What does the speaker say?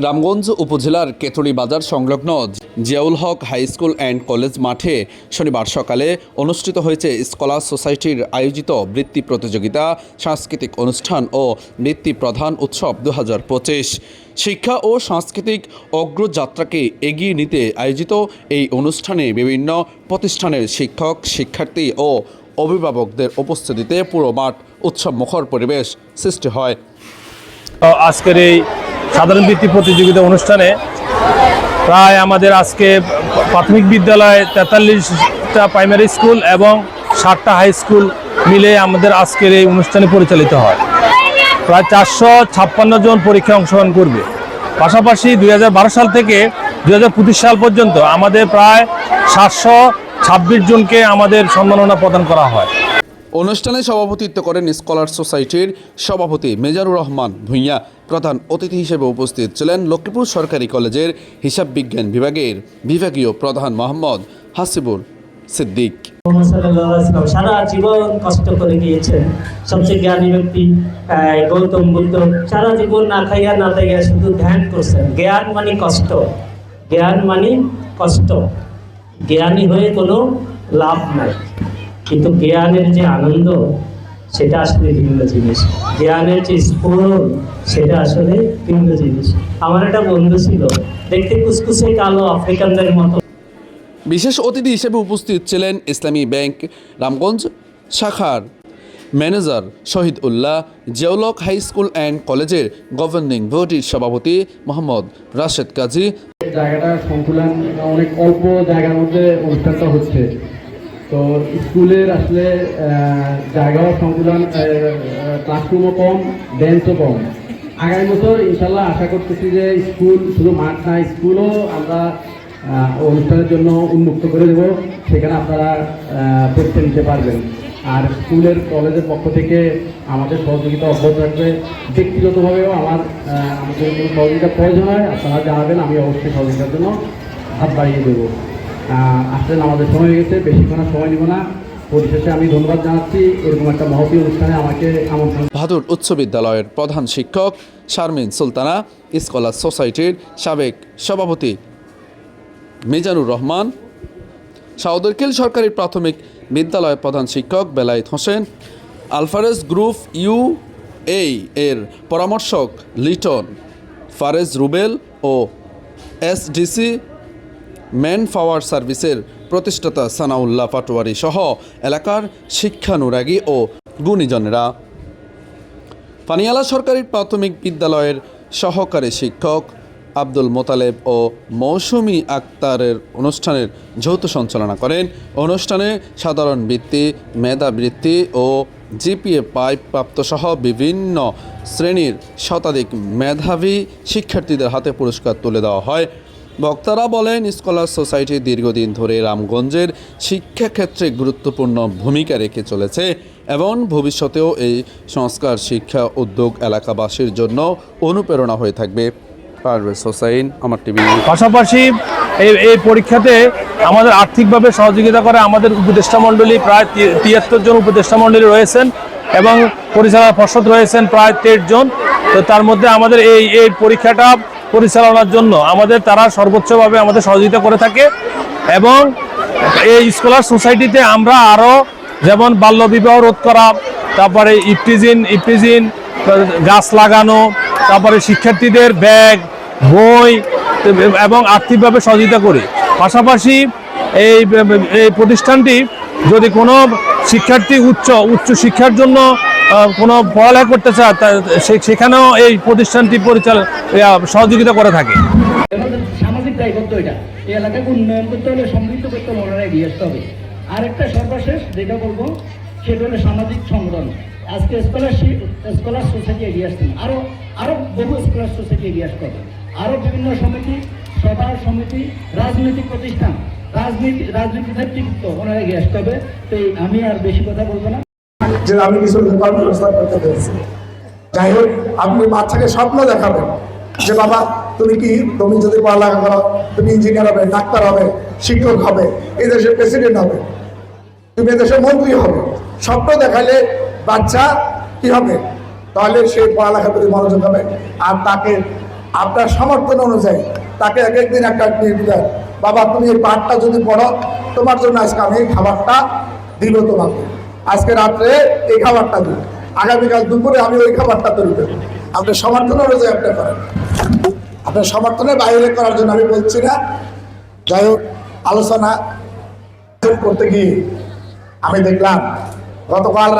রামগঞ্জ উপজেলার কেতড়ি বাজার সংলগ্ন Ziaul Haque high school and college মাঠে শনিবার সকালে অনুষ্ঠিত হয়েছে স্কলার সোসাইটির আয়োজিত বৃত্তি প্রতিযোগিতা, সাংস্কৃতিক অনুষ্ঠান ও বৃত্তি প্রধান উৎসব দু হাজার পঁচিশ। শিক্ষা ও সাংস্কৃতিক অগ্রযাত্রাকে এগিয়ে নিতে আয়োজিত এই অনুষ্ঠানে বিভিন্ন প্রতিষ্ঠানের শিক্ষক, শিক্ষার্থী ও অভিভাবকদের উপস্থিতিতে পুরো মাঠ উৎসব মুখর পরিবেশ সৃষ্টি হয়। আজকের এই সাধারণ বৃত্তি প্রতিযোগিতা অনুষ্ঠানে প্রায় আমাদের আজকে প্রাথমিক বিদ্যালয়ে তেতাল্লিশটা প্রাইমারি স্কুল এবং ষাটটা হাই স্কুল মিলে আমাদের আজকের এই অনুষ্ঠানে পরিচালিত হয়। প্রায় চারশো ছাপ্পান্ন জন পরীক্ষায় অংশগ্রহণ করবে। পাশাপাশি দুই হাজার বারো সাল থেকে দু হাজার পঁচিশ সাল পর্যন্ত আমাদের প্রায় সাতশো ছাব্বিশ জনকে আমাদের সম্মাননা প্রদান করা হয়। অনুষ্ঠানে সভাপতিত্ব করেন স্কলার সোসাইটির সভাপতি মেজারুর রহমান ভূঁইয়া। প্রধান অতিথি হিসেবে উপস্থিত ছিলেন লক্ষ্মীপুর সরকারি কলেজের হিসাব বিজ্ঞান বিভাগের বিভাগীয় প্রধান মোহাম্মদ হাসিবুল সিদ্দিক। সারা জীবন কষ্ট করে গিয়েছেন। সবচেয়ে জ্ঞানী ব্যক্তি গৌতম বুদ্ধ। সারা জীবন না খাইয়া না খাইয়া শুধু ধ্যান করছেন। জ্ঞান মানে কষ্ট। জ্ঞান মানে কষ্ট। জ্ঞানী হয়ে কোনো লাভ নাই। কিন্তু জ্ঞানের যে আনন্দ সেটা আসলে ভিন্ন জিনিস। জ্ঞানের যে স্ফোরণ সেটা আসলে ভিন্ন জিনিস। আমার একটা বন্ধু ছিল দেখতে কুসকুসে কালো আফ্রিকানদের মতো। বিশেষ অতিথি হিসেবে উপস্থিত ছিলেন ইসলামী ব্যাংক রামগঞ্জ শাখার ম্যানেজার শহীদ উল্লাহ জিয়াউলক হাই স্কুল অ্যান্ড কলেজের গভর্নিং বডির সভাপতি মোহাম্মদ রাশেদ কাজী। জায়গাটা সংকুলান অনেক অল্প জায়গার মধ্যে অনুষ্ঠানটা হচ্ছে। তো স্কুলের আসলে জায়গাও সংকুলান ক্লাসরুমও কম বেঞ্চও কম। আগামী বছর ইনশাল্লাহ আশা করতেছি যে স্কুল শুধু মাঠ না, স্কুলও আমরা অনুষ্ঠানের জন্য উন্মুক্ত করে দেব। সেখানে আপনারা পরীক্ষা নিতে পারবেন। আর স্কুলের কলেজের পক্ষ থেকে আমাদের সহযোগিতা অব্যাহত থাকবে। ব্যক্তিগতভাবেও আমার আমাদের সহযোগিতা প্রয়োজন হয়, আপনারা জানাবেন, আমি অবশ্যই সহযোগিতার জন্য হাত বাড়িয়ে দেবো। আসলে আমাদের সময় হয়ে গেছে বেশিক্ষণ সময় নিব না। পরিশেষে আমি ধন্যবাদ জানাচ্ছি, এরকম একটা অনুষ্ঠানে আমাকে আমন্ত্রণ। ভাদুর উচ্চ বিদ্যালয়ের প্রধান শিক্ষক শারমিন সুলতানা, স্কলার সোসাইটির সাবেক সভাপতি মিজানুর রহমান, সাউদরকিল সরকারি প্রাথমিক বিদ্যালয়ের প্রধান শিক্ষক বেলায়েত হোসেন, আলফারেজ গ্রুপ ইউ এই এর পরামর্শক লিটন, ফারেজ রুবেল ও এসডিসি ম্যান পাওয়ার সার্ভিসের প্রতিষ্ঠাতা সানাউল্লাহ পাটোয়ারি সহ এলাকার শিক্ষানুরাগী ও গুণীজনেরা। পানিয়ালা সরকারি প্রাথমিক বিদ্যালয়ের সহকারী শিক্ষক আব্দুল মোতালেব ও মৌসুমি আক্তারের অনুষ্ঠানের যৌথ সঞ্চালনা করেন। অনুষ্ঠানে সাধারণ বৃত্তি মেধাবৃত্তি ও জিপিএ পাইপ প্রাপ্তসহ বিভিন্ন শ্রেণির শতাধিক মেধাবী শিক্ষার্থীদের হাতে পুরস্কার তুলে দেওয়া হয়। বক্তারা বলেন, স্কলার সোসাইটি দীর্ঘদিন ধরে রামগঞ্জের শিক্ষাক্ষেত্রে গুরুত্বপূর্ণ ভূমিকা রেখে চলেছে এবং ভবিষ্যতেও এই সংস্কার শিক্ষা উদ্যোগ এলাকাবাসীর জন্য অনুপ্রেরণা হয়ে থাকবে। আমার টিভি পাশাপাশি এই এই পরীক্ষাতে আমাদের আর্থিকভাবে সহযোগিতা করে আমাদের উপদেষ্টা মণ্ডলী প্রায় তিয়াত্তর জন উপদেষ্টা মণ্ডলী রয়েছেন এবং পরিচালনা পর্ষদ রয়েছেন প্রায় তেইশ জন। তো তার মধ্যে আমাদের এই এই পরীক্ষাটা পরিচালনার জন্য আমাদের তারা সর্বোচ্চভাবে আমাদের সহযোগিতা করে থাকে এবং এই স্কলার সোসাইটিতে আমরা আরও যেমন বাল্যবিবাহ রোধ করা, তারপরে ইপটিজিন ইপটিজিন গাছ লাগানো, তারপরে শিক্ষার্থীদের ব্যাগ, বই এবং আর্থিকভাবে সহযোগিতা করি। পাশাপাশি এই এই প্রতিষ্ঠানটি যদি কোনো শিক্ষার্থী উচ্চ উচ্চ শিক্ষার জন্য কোনো পড়ালেখা করতে চায় সেখানেও এই প্রতিষ্ঠানটি পরিচালনা সহযোগিতা করে থাকে। সামাজিক দায়বদ্ধ এটা। এই এলাকাকে উন্নয়ন করতে হলে, সমৃদ্ধ করতে ওনারা এগিয়ে আসতে হবে। আর একটা সর্বশেষ যেটা বলব, সেটা হলো সামাজিক সংগঠন। আজকে স্কলারশিপ স্কলার সোসাইটি এগিয়ে আসছেন আরও আরও বহু স্কলার সোসাইটি এগিয়ে আসতে হবে। আরও বিভিন্ন সমিতি সভা সমিতি, রাজনৈতিক প্রতিষ্ঠান, রাজনীতি রাজনীতি নেতৃত্ব ওনারা এগিয়ে আসতে হবে। তো আমি আর বেশি কথা বলব না। যে আমি কিছু কর্মসংস্থান করতে পেরেছি। যাই হোক, আপনি বাচ্চাকে স্বপ্ন দেখাবেন যে, বাবা, তুমি কি, তুমি যদি পড়ালেখা করো, তুমি ইঞ্জিনিয়ার হবে ডাক্তার হবে, শিক্ষক হবে, এই দেশের প্রেসিডেন্ট হবে, তুমি এদেশের মন্ত্রী হবে। স্বপ্ন দেখালে বাচ্চা কি হবে? তাহলে সে পড়ালেখার প্রতি মনোযোগ হবে। আর তাকে, আপনার সমর্থন অনুযায়ী তাকে এক একদিন একটা দেন বাবা, তুমি এই পাঠটা যদি পড়ো, তোমার জন্য আজকে আমি এই খাবারটা দিব তোমাকে। আজকে রাত্রে এই খাবারটা দিন। আগামীকাল দুপুরে আমি ওই খাবারটা তৈরি করি আপনার সমর্থন অনুযায়ী আপনি করেন। আপনার সমর্থনের বাইরে করার জন্য আমি বলছি না। যাই হোক, আলোচনা করতে গিয়ে আমি দেখলাম গতকাল